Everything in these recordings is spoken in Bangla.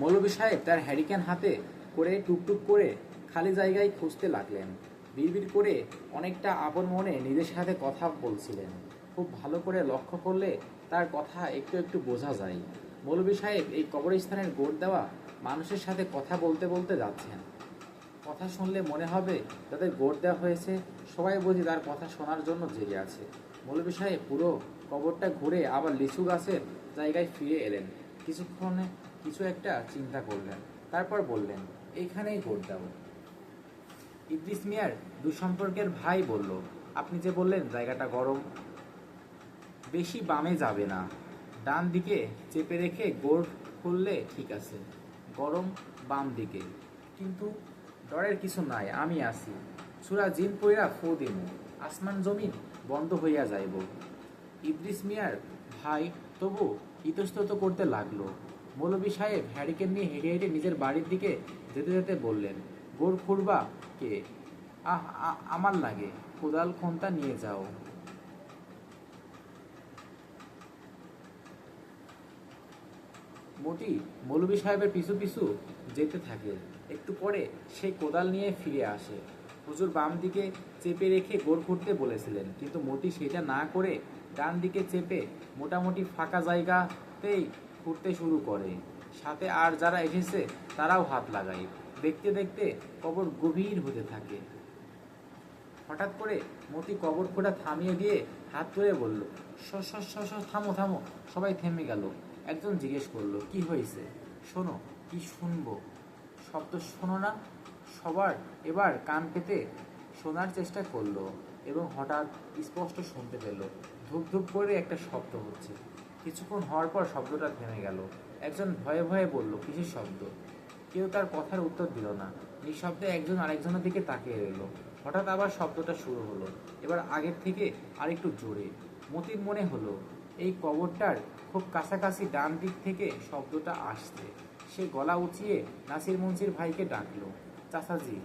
মৌলভী সাহেব তার হ্যারিকেন হাতে করে টুকটুক করে খালি জায়গায় খুঁজতে লাগলেন। বিড়বিড় করে অনেকটা আপন মনে নিজের সাথে কথা বলছিলেন। খুব ভালো করে লক্ষ্য করলে তার কথা একটু একটু বোঝা যায়। মৌলভী সাহেব এই কবরস্থানের গোড় দেওয়া মানুষের সাথে কথা বলতে বলতে যাচ্ছেন। কথা শুনলে মনে হবে যাদের গোড় দেওয়া হয়েছে, সবাই বুঝি তার কথা শোনার জন্য জেগে আছে। মৌলভী সাহেব পুরো কবরটা ঘুরে আবার লিচু গাছের জায়গায় ফিরে এলেন। কিছুক্ষণে কিছু একটা চিন্তা করলেন, তারপর বললেন এইখানেই গোড় দাও ইদ্রিস মিয়ার দুঃসম্পর্কের ভাই বলল, আপনি যে বললেন জায়গাটা গরম, বেশি বামে যাবে না। ডান দিকে চেপে রেখে গোড় খুললে ঠিক আছে, গরম বাম দিকে। কিন্তু ডরের কিছু নাই, আমি আছি। সুরা জিন পইরা ফো দিমু, আসমান জমিন বন্ধ হইয়া যাইব। ইদ্রিস মিয়ার ভাই তবু ইতস্তত করতে লাগল। মৌলভী সাহেব হ্যারিকেন নিয়ে হেঁটে হেঁটে নিজের বাড়ির দিকে যেতে যেতে বললেন গোড় খুঁড়বা কে? আহ আমার লাগে, কোদাল খন্তা নিয়ে যাও। মতি মৌলভী সাহেবের পিছু পিছু যেতে থাকে। একটু পরে সে কোদাল নিয়ে ফিরে আসে। হুজুর বাম দিকে চেপে রেখে গোড় খুঁড়তে বলেছিলেন, কিন্তু মতি সেটা না করে ডান দিকে চেপে মোটামুটি ফাঁকা জায়গাতেই খুঁড়তে শুরু করে। সাথে আর যারা এসেছে, তারাও হাত লাগায়। দেখতে দেখতে কবর গভীর হতে থাকে। হঠাৎ করে মতি কবর খোঁড়া থামিয়ে দিয়ে হাত তুলে বলল স, থামো থামো। সবাই থেমে গেল। একজন জিজ্ঞেস করল, কি হয়েছে? শোনো, কি শুনব? শব্দ শোনো না। সবার এবার কান পেতে শোনার চেষ্টা করল এবং হঠাৎ স্পষ্ট শুনতে পেল। ধূপ ধূপ করে একটা শব্দ হচ্ছে। কিছুক্ষণ হওয়ার পর শব্দটা থেমে গেল। একজন ভয়ে ভয়ে বলল, কিসের শব্দ? কেউ তার কথার উত্তর দিল না। নিঃশব্দে একজন আরেকজনের দিকে তাকিয়ে রইল। হঠাৎ আবার শব্দটা শুরু হলো। এবার আগের থেকে আরেকটু জোরে। মতির মনে হলো, এই কবরটার খুব কাছাকাছি ডান দিক থেকে শব্দটা আসছে। সে গলা উঁচিয়ে নাসির মুন্সির ভাইকে ডাকলো, চাচাজি,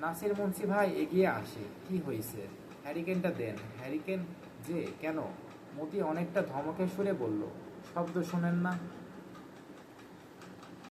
নাসির মুন্সি ভাই এগিয়ে আসে। কি হয়েছে? হ্যারিকেনটা দেন। হ্যারিকেন যে, কেন? মতি অনেকটা ধমকে সুরে বলল শব্দ শোনেন না।